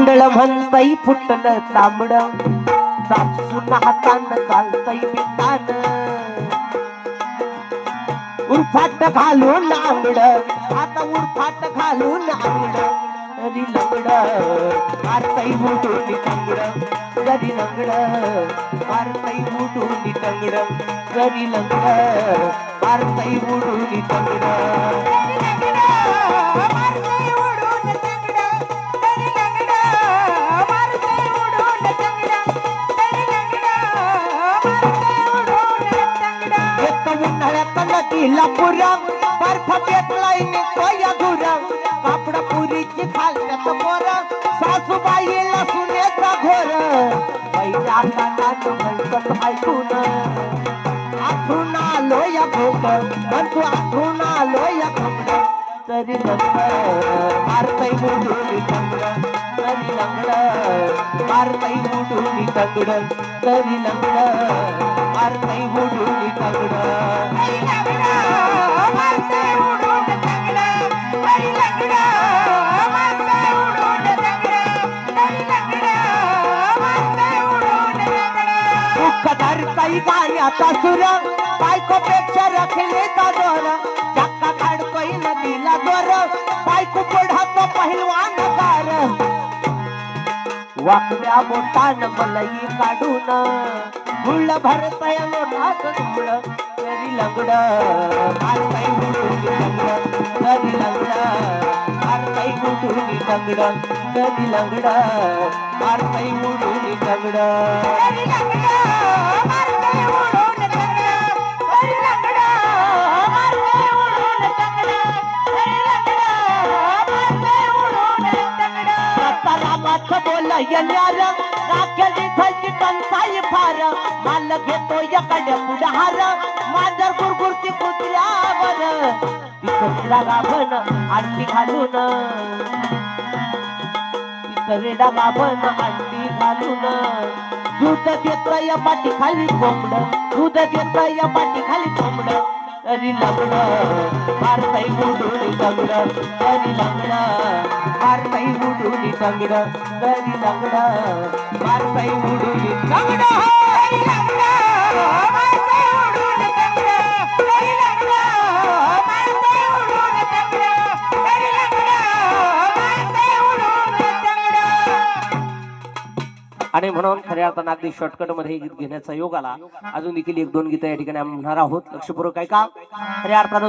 गांडळ म्हणतई फुटलं तांबड. सासून हातानं चालतय बितान उरफाट घालून आंगड आता उरफाट घालून आंगड जरी लंगड मारतई मुठून तंगड. जरी लंगड मारतई मुठून तंगड. जरी लंगड मारतई मुठून तंगड. एक उन्हाळ्यात नदीला पुरा बर्फ पेटलाय निघतोय धुरा कापड पुरीची खाल्ल्यात मोर सासूबाईला सुनेचा घोर पहिल्या कानात म्हणतात ऐकून आठून आलो या भोग तू आठून आलो या भोग तरी लंगड मारतय मुडून तंगड तरी लंगड मारतय मुडून तंगड तरी लंगड. धरताई गाण्याचा सुर. बायकोपेक्षा रखले का दोर चक्का काढतोय नदीला दोर. बायको पुढातो पहिलवान कार वाकड्या बोटान मलई काढून. गुळ भरतय लोटात गुळ तरी लंगड मारताई उडून लंगड. तरी लंगड मारताई उडून लंगड. तरी लंगड मारताई उडून लंगड येणार. राखेली थैची टंचाई फार. माल घेतो एकडे पुढार. मांजर गुरगुरती कुत्र्यावर. तिकडला गाभन अंडी घालून. तिकडला गाभन अंडी घालून. दूध देतय पाठी खाली कोंबड. दूध देतय पाठी खाली कोंबड. तरी लग्न मारताई बुडून दगड तरी लग्न मारताई बुडून दगड तरी लग्न मारताई बुडून दगड आणि म्हणून खऱ्या अर्थानं अगदी शॉर्टकटमध्ये गीत घेण्याचा योग आला. अजून देखील एक दोन गीतं या ठिकाणी आम्ही म्हणणार आहोत. लक्षपूर्वक का खऱ्या अर्थानं